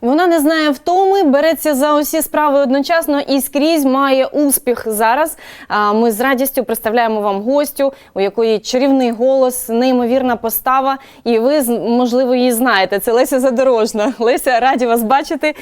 Вона не знає втоми, береться за усі справи одночасно і скрізь має успіх зараз. Ми з радістю представляємо вам гостю, у якої чарівний голос, неймовірна постава. І ви, можливо, її знаєте. Це Леся Задорожна. Леся, раді вас бачити.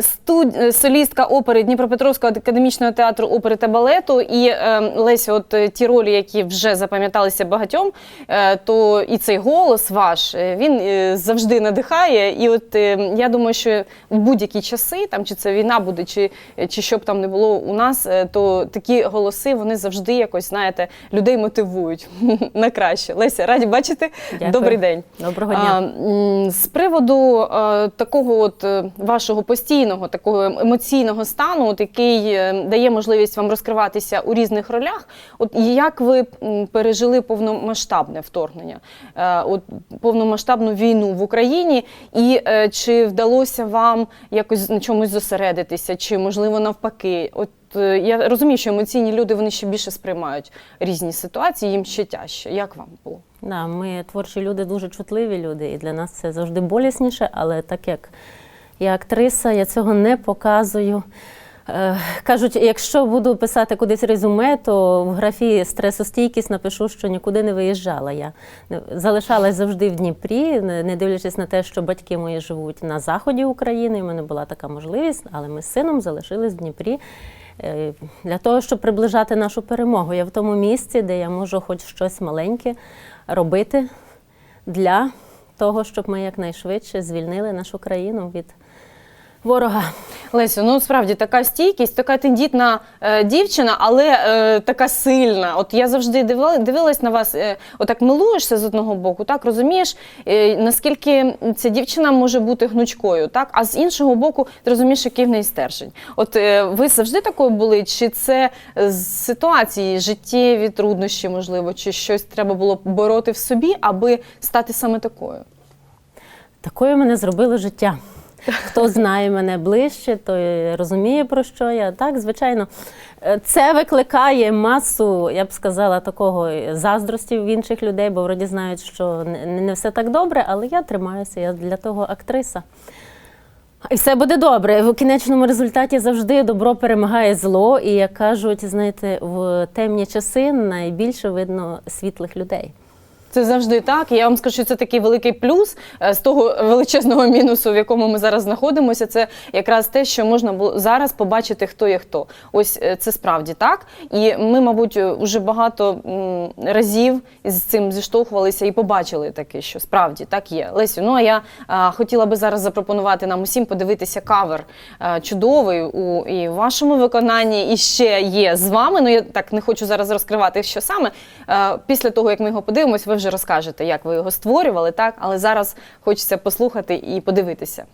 Студ... Солістка опери Дніпропетровського академічного театру опери та балету. І е, Леся, от е, ті ролі, які вже запам'яталися багатьом, е, то і цей голос ваш він завжди надихає. І от я думаю, що в будь-які часи, там чи це війна буде, чи, чи що б там не було у нас, е, то такі голоси вони завжди якось знаєте людей мотивують на краще. Леся, раді бачити. Дякую. Добрий день. Доброго дня. м, з приводу е, такого от е, вашого постійного такого емоційного стану, от який дає можливість вам розкриватися у різних ролях. От як ви пережили повномасштабне вторгнення, е, от повномасштабну війну в Україні, і е, чи вдалося вам якось на чомусь зосередитися, чи можливо навпаки? От е, я розумію, що емоційні люди вони ще більше сприймають різні ситуації, їм ще тяжче. Як вам було? Да, ми творчі люди, дуже чутливі люди, і для нас це завжди болісніше, але так як я актриса, я цього не показую. Е, Кажуть, якщо буду писати кудись резюме, то в графі стресостійкість напишу, що нікуди не виїжджала. Я залишалась завжди в Дніпрі, не дивлячись на те, що батьки мої живуть на заході України. в мене була така можливість, але ми з сином залишились в Дніпрі. е, Для того, щоб приближати нашу перемогу. Я в тому місці, де я можу хоч щось маленьке робити для того, щоб ми якнайшвидше звільнили нашу країну від ворога. Лесю, ну справді така стійкість, така тендітна е, дівчина, але е, така сильна. От я завжди дивила, дивилась на вас, е, отак милуєшся з одного боку, так розумієш, е, наскільки ця дівчина може бути гнучкою, так? А з іншого боку, ти розумієш, який в неї стержень. От е, ви завжди такою були? Чи це з ситуації, життєві труднощі, можливо, чи щось треба було бороти в собі, аби стати саме такою? Такою мене зробило життя. Хто знає мене ближче, той розуміє, про що я. Так, звичайно, Е, це викликає масу, я б сказала, такого заздрості в інших людей, бо вроді знають, що не, все так добре, але я тримаюся, я для того актриса. І все буде добре. В кінечному результаті завжди добро перемагає зло. І як кажуть, знаєте, в темні часи найбільше видно світлих людей. Це завжди так. Я вам скажу, що це такий великий плюс е, з того величезного мінусу, в якому ми зараз знаходимося. Це якраз те, що можна було зараз побачити, хто є хто. Ось е, це справді так. І ми, мабуть, вже багато разів з цим зіштовхувалися і побачили таке, що справді так є. Лесю, ну а я хотіла би зараз запропонувати нам усім подивитися кавер е, чудовий у і вашому виконанні, і ще є з вами. Ну я так не хочу зараз розкривати, що саме. Е, Після того, як ми його подивимось, ви вже розкажете, як ви його створювали, так? Але зараз хочеться послухати і подивитися.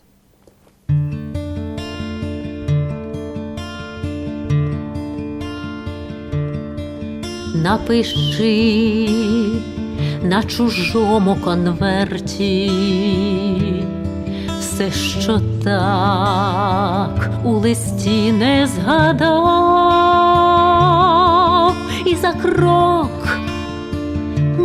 Напиши на чужому конверті все, що так у листі не згадав, і за крок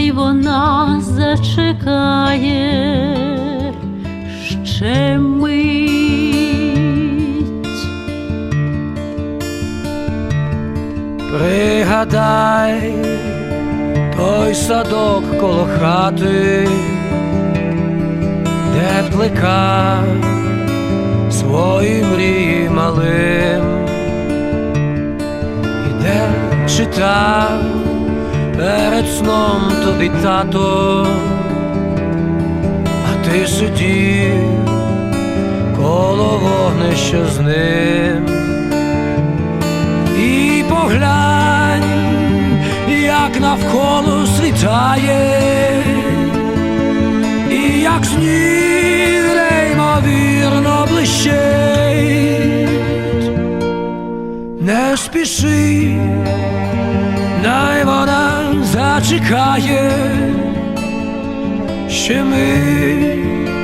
най вона зачекає ще мить. Пригадай той садок коло хати, де плекав свої мрії малим, і де читав перед сном тобі тато, а ти сидів коло вогнища з ним. І поглянь, як навколо світає, і як сніг неймовірно блищить. Не спіши, най вона зачекає ще мить.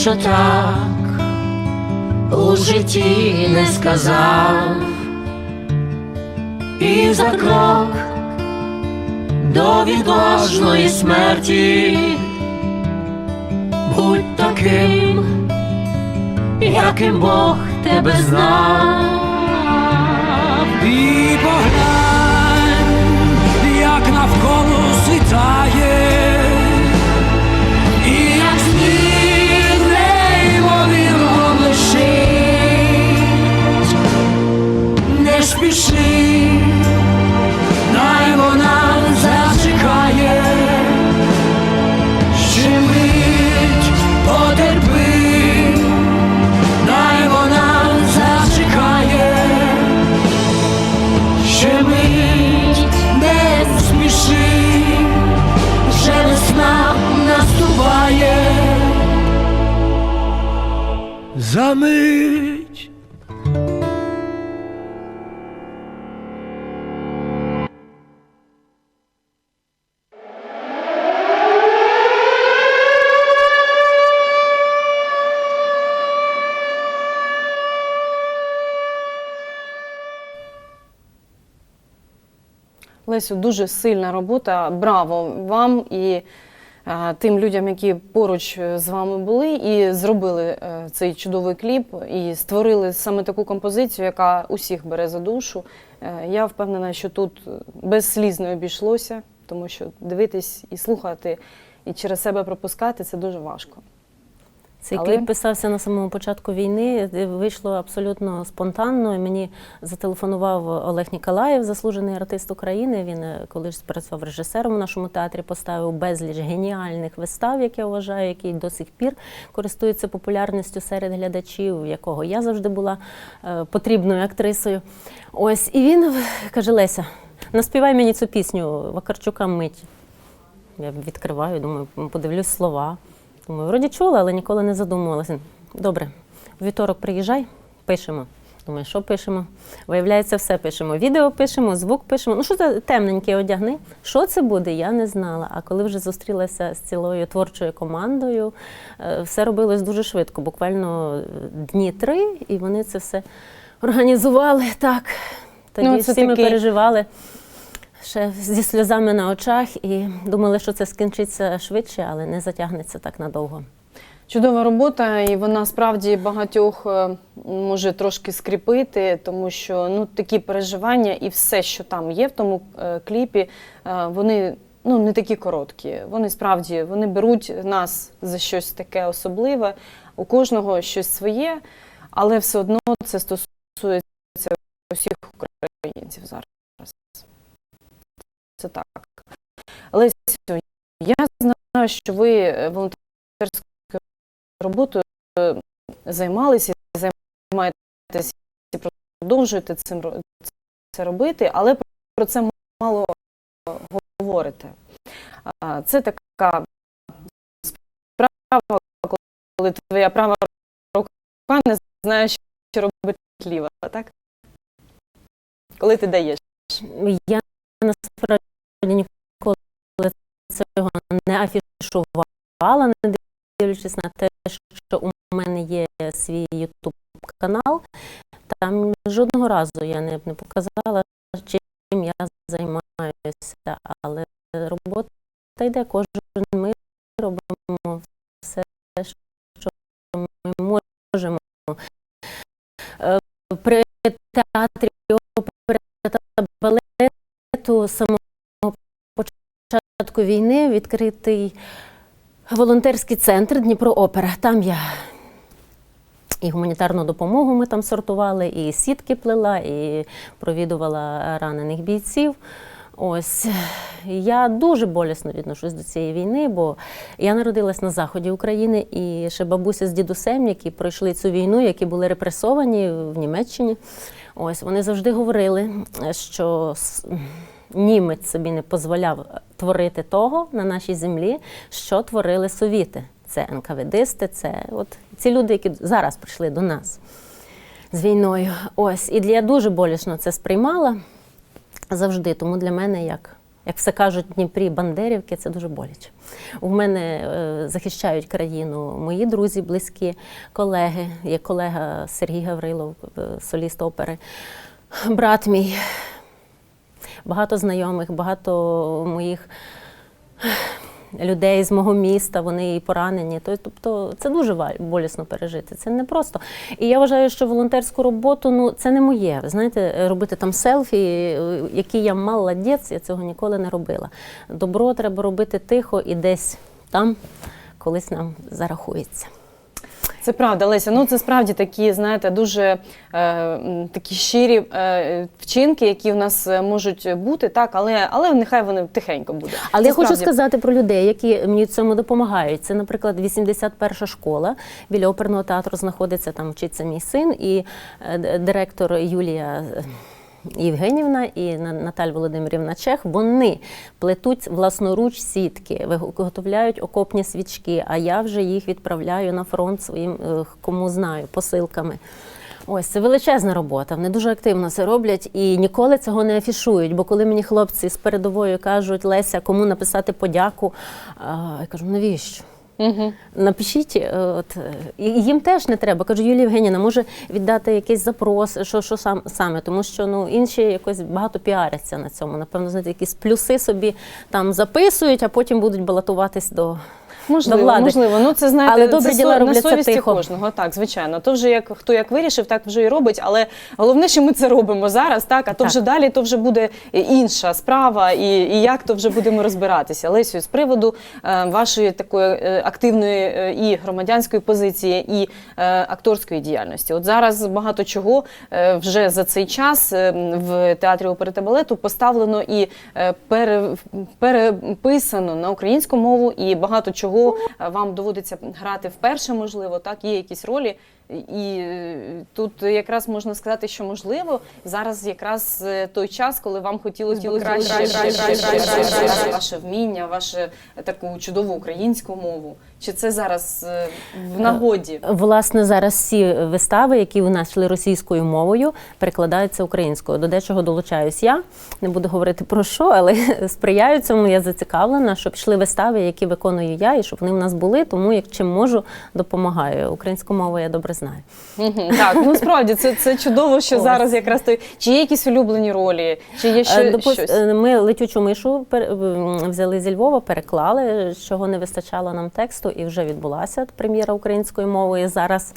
Що так у житті не сказав, і за крок до відважної смерті будь таким, яким Бог тебе знав. За мить. Лесю, дуже сильна робота. Браво вам і тим людям, які поруч е, з вами були, і зробили е, цей чудовий кліп, і створили саме таку композицію, яка усіх бере за душу. Е, я впевнена, що тут без сліз не обійшлося, тому що дивитись і слухати, і через себе пропускати це дуже важко. Цей Але- кліп писався на самому початку війни. Вийшло абсолютно спонтанно. Мені зателефонував Олег Ніколаєв, заслужений артист України. Він е, колись працював режисером у нашому театрі, поставив безліч геніальних вистав, як я вважаю, які до сих пір користуються популярністю серед глядачів, якого я завжди була е, потрібною актрисою. Ось і він каже: Леся, наспівай мені цю пісню Вакарчука мить. Я відкриваю, думаю, подивлюсь слова. Думаю, вроді чула, але ніколи не задумувалася. Добре, у вівторок приїжджай, пишемо. Думаю, що пишемо? Виявляється, все пишемо. Відео пишемо, звук пишемо. Ну, що це темненьке одягни? Що це буде, я не знала. А коли вже зустрілася з цілою творчою командою, е, все робилось дуже швидко, буквально е, дні три, і вони це все організували так. Тоді Ну, всі ми переживали. Ще зі сльозами на очах і думали, що це скінчиться швидше, але не затягнеться так надовго. Чудова робота, і вона справді багатьох е, може трошки скріпити, тому що ну такі переживання і все, що там є в тому е, кліпі, е, вони ну не такі короткі. Вони справді вони беруть нас за щось таке особливе. У кожного щось своє, але все одно це стосується усіх українців зараз. Це так. Лесю, я знаю, що ви е, волонтерською роботою е, займалися, і займаєтесь і продовжуєте цим це робити, але про це мало говорите. Це така справа, коли твоя права рука не знає, що робити ліва, так? Коли ти даєш. Я насправді цього не афішувала, не дивлячись на те, що у мене є свій ютуб канал. Там жодного разу я не, не показала, чим я займаюся, але робота йде кожен ми робимо все, що ми можемо. Е, При театрі опери та балету з самого початку війни відкритий волонтерський центр Дніпро Опера. Там я і гуманітарну допомогу ми там сортували, і сітки плела, і провідувала ранених бійців. Ось я дуже болісно відношусь до цієї війни, бо я народилась на заході України, і ще бабуся з дідусем, які пройшли цю війну, які були репресовані в Німеччині. Ось вони завжди говорили, що німець собі не дозволяв творити того на нашій землі, що творили совіти. Це НКВДисти, це от ці люди, які зараз прийшли до нас з війною. Ось і я дуже болісно це сприймала завжди. Тому для мене, як, як все кажуть Дніпрі, Бандерівки, це дуже боляче. У мене е, захищають країну мої друзі, близькі колеги. Є колега Сергій Гаврилов, е, соліст опери, брат мій. Багато знайомих, багато моїх людей з мого міста, вони і поранені. Тобто це дуже болісно пережити. Це не просто. І я вважаю, що волонтерську роботу ну це не моє. Знаєте, робити там селфі, е, які я молодець, я цього ніколи не робила. Добро треба робити тихо і десь там колись нам зарахується. Це правда, Леся. Ну це справді такі, знаєте, дуже е, такі щирі е, вчинки, які в нас е, можуть бути, так, але, але нехай вони тихенько будуть. Але Це я хочу сказати про людей, які мені в цьому допомагають. Це, наприклад, 81 школа біля оперного театру знаходиться там, вчиться мій син, і е, директор Юлія. Євгенівна і На- Наталь Володимирівна Чех, вони плетуть власноруч сітки, виготовляють окопні свічки, а я вже їх відправляю на фронт своїм, е, кому знаю, посилками. Ось це величезна робота. Вони дуже активно це роблять і ніколи цього не афішують. Бо коли мені хлопці з передової кажуть, Леся, кому написати подяку, я кажу, навіщо? Мгм. Напишіть, е, от е, їм теж не треба. Кажу, Юлія Євгенівна, може віддати якийсь запрос, що, що сам саме, тому що ну інші якось багато піаряться на цьому. Напевно, знаєте, якісь плюси собі там записують, а потім будуть балотуватись до. Можливо, до влади. можливо. Ну це знаєте, Але добрі це діла со- на совісті тихо. кожного. Так, звичайно. То вже як хто як вирішив, так вже і робить. Але головне, що ми це робимо зараз, так а то Так. вже далі, то вже буде інша справа, і, і як то вже будемо розбиратися. Лесю, з приводу е, вашої такої е, активної е, і громадянської позиції, і е, акторської діяльності. От зараз багато чого е, вже за цей час е, в театрі опери та балету поставлено і е, пере, переписано на українську мову, і багато чого е, вам доводиться грати вперше, можливо, так є якісь ролі. І е, тут якраз можна сказати, що можливо зараз якраз е, той час, коли вам хотілося краще, краще ваше вміння, ваше таку чудову українську мову. Чи це зараз е, в нагоді? Власне, зараз всі вистави, які у нас йшли російською мовою, перекладаються українською. До дечого долучаюсь я. Не буду говорити про що, але сприяю цьому. Я зацікавлена, щоб йшли вистави, які виконую я, і щоб вони в нас були. Тому як чим можу, допомагаю. Українську мову я добре знаю. Так, ну справді це, це чудово, що Ось. зараз якраз той. Чи є якісь улюблені ролі, чи є Е, ще допус- щось? е, Ми летючу мишу взяли зі Львова, переклали, чого не вистачало нам тексту, і вже відбулася прем'єра українською мовою. Зараз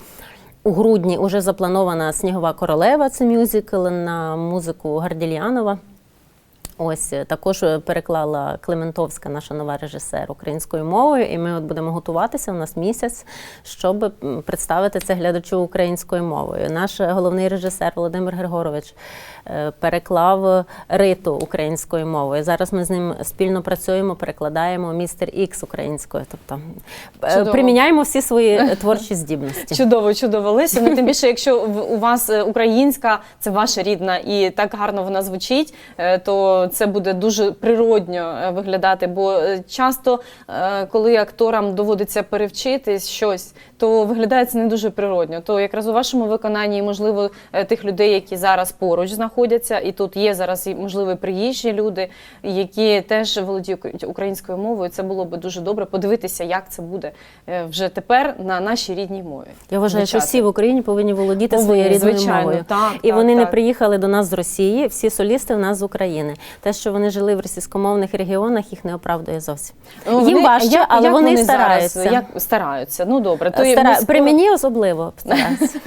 у грудні вже запланована Снігова королева. Це мюзикл на музику Гарділіанова. Ось е, також е, переклала Клементовська, наша нова режисер українською мовою, і ми от будемо готуватися. У нас місяць, щоб представити це глядачу українською мовою. Наш е, головний режисер Володимир Григорович переклав Риту українською мовою. Зараз ми з ним спільно працюємо, перекладаємо містер Ікс українською. Тобто Чудово. приміняємо всі свої творчі здібності. Чудово, чудово, Лесю. Ну тим більше, якщо у вас українська, це ваша рідна, і так гарно вона звучить, то це буде дуже природньо е, виглядати. Бо е, часто, е, коли акторам доводиться перевчити щось, то виглядає це не дуже природньо. То якраз у вашому виконанні, можливо, тих людей, які зараз поруч знаходяться, і тут є зараз можливо приїжджі люди, які теж володіють українською мовою. Це було би дуже добре подивитися, як це буде вже тепер на нашій рідній мові. Я вважаю, що всі в Україні повинні володіти своєю рідною мовою. так, і так, вони не приїхали до нас з Росії. Всі солісти в нас з України. Те, що вони жили в російськомовних регіонах, їх не оправдує зовсім. Ну, Їм вони- важче, як- але як вони, зараз, стараються. як стараються. Ну добре, то Стара... При мені особливо стараються.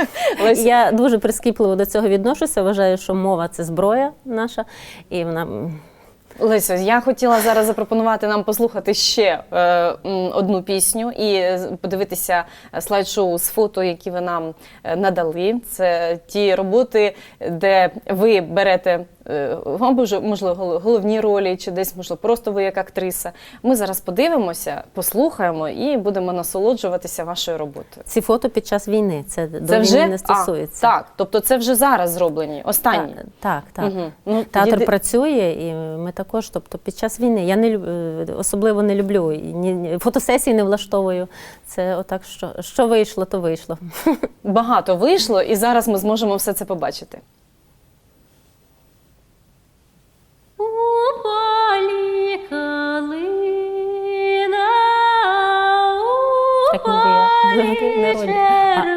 Я дуже прискіпливо до цього відношуся. Вважаю, що мова це зброя наша, і вона Лесю, я хотіла зараз запропонувати нам послухати ще е, одну пісню і подивитися е, слайд-шоу з фото, які ви нам е, надали. Це ті роботи, де ви берете. Е, Вам можливо гол- головні ролі, чи десь можливо просто ви як актриса. Ми зараз подивимося, послухаємо і будемо насолоджуватися вашою роботою. ці фото під час війни. Це, до Це війни вже не стосується. А, так, тобто це вже зараз зроблені. Останні. Так, так. так. Мгм. Ну, Театр тоді- працює, і ми також, тобто під час війни. Я не е, особливо не люблю ні, ні- фотосесії не влаштовую. Це отак, що, що вийшло, то вийшло. багато вийшло, і зараз ми зможемо все це побачити. У полі калина, у Так ніби я завжди на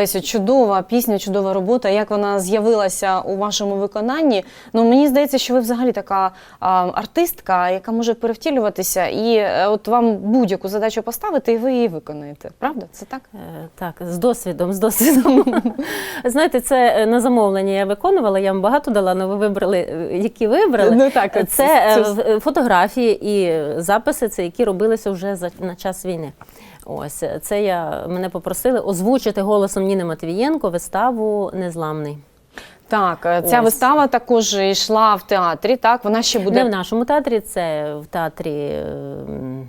Лесю, чудова пісня, чудова робота. Як вона з'явилася у вашому виконанні? Ну мені здається, що ви взагалі така а, артистка, яка може перевтілюватися, і е, от вам будь-яку задачу поставити, і ви її виконаєте. Правда? Це так? Е, Так, з досвідом, з досвідом. Знаєте, це е, на замовлення я виконувала, я вам багато дала, але ви вибрали, які вибрали. Ну так, це фотографії і записи, це які робилися вже за на час війни. Ось це я мене попросили озвучити голосом Ніни Матвієнко виставу Незламний. Так, е, ця Ось. вистава також йшла в театрі. Так, вона ще буде Не в нашому театрі, це в театрі ем,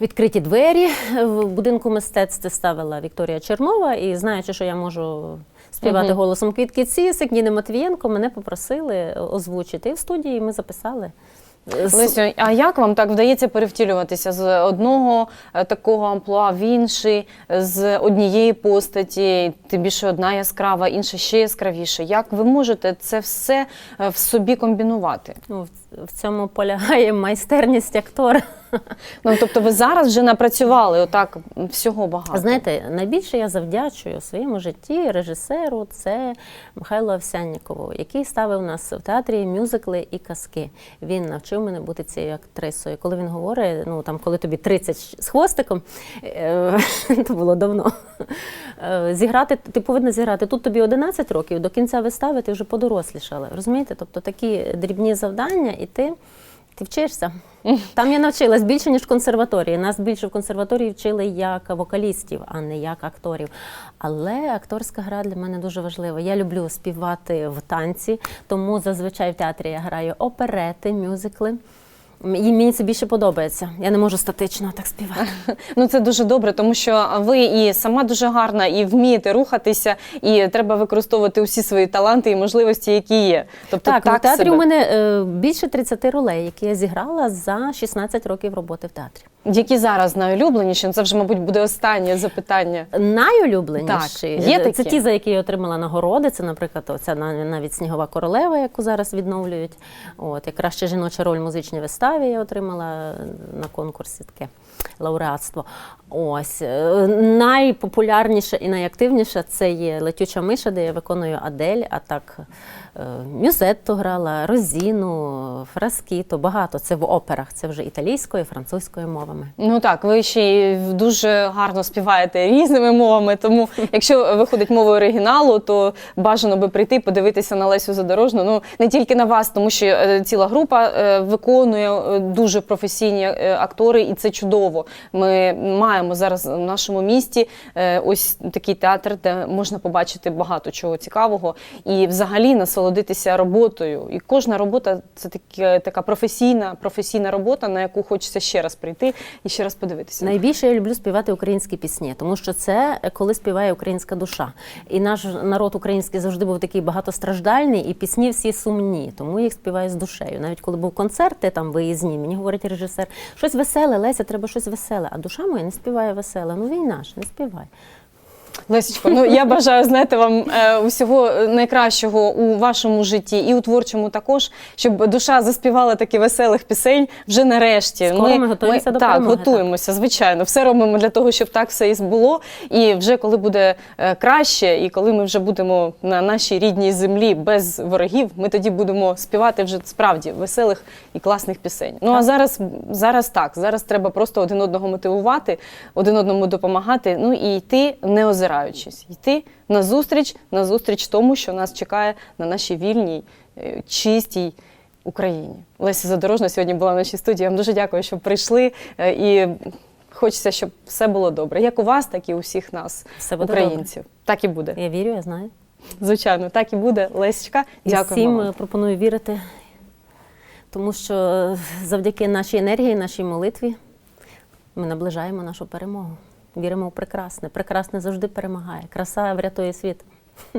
відкриті двері в будинку мистецтв ставила Вікторія Чернова. І знаючи, що я можу співати Мгм. голосом Квітки Цісик, Ніни Матвієнко, мене попросили озвучити. І в студії ми записали. Лесю, а як вам так вдається перевтілюватися з одного е, такого амплуа в інший, з однієї постаті, тим більше одна яскрава, інша ще яскравіша? Як ви можете це все е, в собі комбінувати? Ну, в цьому полягає майстерність актора. Ну тобто, ви зараз вже напрацювали отак всього багато. Знаєте, найбільше я завдячую у своєму житті режисеру це Михайлу Овсяннікову, який ставив нас в театрі мюзикли і казки. Він навчив мене бути цією актрисою. Коли він говорить, ну там, коли тобі 30 з хвостиком, е, то було давно. е, Зіграти, ти повинна зіграти. Тут тобі 11 років, до кінця вистави ти вже подорослішала. Розумієте? Тобто такі дрібні завдання, і ти. Ти вчишся. Там я навчилась більше, ніж в консерваторії. Нас більше в консерваторії вчили як вокалістів, а не як акторів. Але акторська гра для мене дуже важлива. Я люблю співати в танці, тому зазвичай в театрі я граю оперети, мюзикли. І мені це більше подобається. Я не можу статично так співати. Ну це дуже добре, тому що ви і сама дуже гарна, і вмієте рухатися, і треба використовувати усі свої таланти і можливості, які є. Тобто Так, так в театрі себе. у мене е, більше 30 ролей, які я зіграла за 16 років роботи в театрі. Які зараз найулюбленіші. Ну, Це вже, мабуть, буде останнє запитання. Найулюбленіші Так, є це ті, за які я отримала нагороди. Це, наприклад, оця на- навіть снігова королева, яку зараз відновлюють. От і краща жіноча роль в музичній виставі я отримала на конкурсі таке лауреатство. Ось Е, найпопулярніше і найактивніше це є летюча миша, де я виконую Адель, а так е, Мюзетту грала, Розіну, Фраскіто, багато. Це в операх, це вже італійською, французькою мовами. Ну так, ви ще й дуже гарно співаєте різними мовами. Тому, якщо виходить мова оригіналу, то бажано би прийти, подивитися на Лесю Задорожну. Ну не тільки на вас, тому що е, ціла група виконує дуже професійні актори, і це чудово. Ми маємо зараз в нашому місті е, ось такий театр, де можна побачити багато чого цікавого і взагалі насолодитися роботою. І кожна робота це таке, така професійна, професійна робота, на яку хочеться ще раз прийти і ще раз подивитися. Найбільше я люблю співати українські пісні, тому що це е, коли співає українська душа. І наш народ український завжди був такий багатостраждальний, і пісні всі сумні, тому їх співаю з душею. Навіть коли був концерт, там виїзні, мені говорить режисер, щось веселе, Леся, треба щось веселе. А душа моя не співає веселе. Ну війна ж, не співай. Лесічко, ну я бажаю знаєте вам е, усього найкращого у вашому житті і у творчому також, щоб душа заспівала таки веселих пісень вже нарешті. Скоро ми готуємося до так, перемоги, готуємося, звичайно. Все робимо для того, щоб так все і було. І вже коли буде е, краще, і коли ми вже будемо на нашій рідній землі без ворогів, ми тоді будемо співати вже справді веселих і класних пісень. Ну а зараз, зараз так, зараз треба просто один одного мотивувати, один одному допомагати. Ну і йти не озираючись, йти на зустріч, на зустріч тому, що нас чекає на нашій вільній, е, чистій. Україні Леся Задорожна сьогодні була в нашій студії. Я вам дуже дякую, що прийшли. е, І хочеться, щоб все було добре. Як у вас, так і у всіх нас, Все буде українців. Так і буде. Я вірю, я знаю. Звичайно, так і буде. Лесечка, І дякую всім вам. е, пропоную вірити, тому що завдяки нашій енергії, нашій молитві ми наближаємо нашу перемогу. Віримо в прекрасне. Прекрасне завжди перемагає. Краса врятує світ.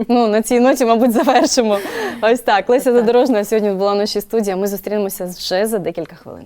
Ну на цій ноті, мабуть, завершимо. Ось так. Леся Задорожна сьогодні була в нашій студії. а Ми зустрінемося вже за декілька хвилин.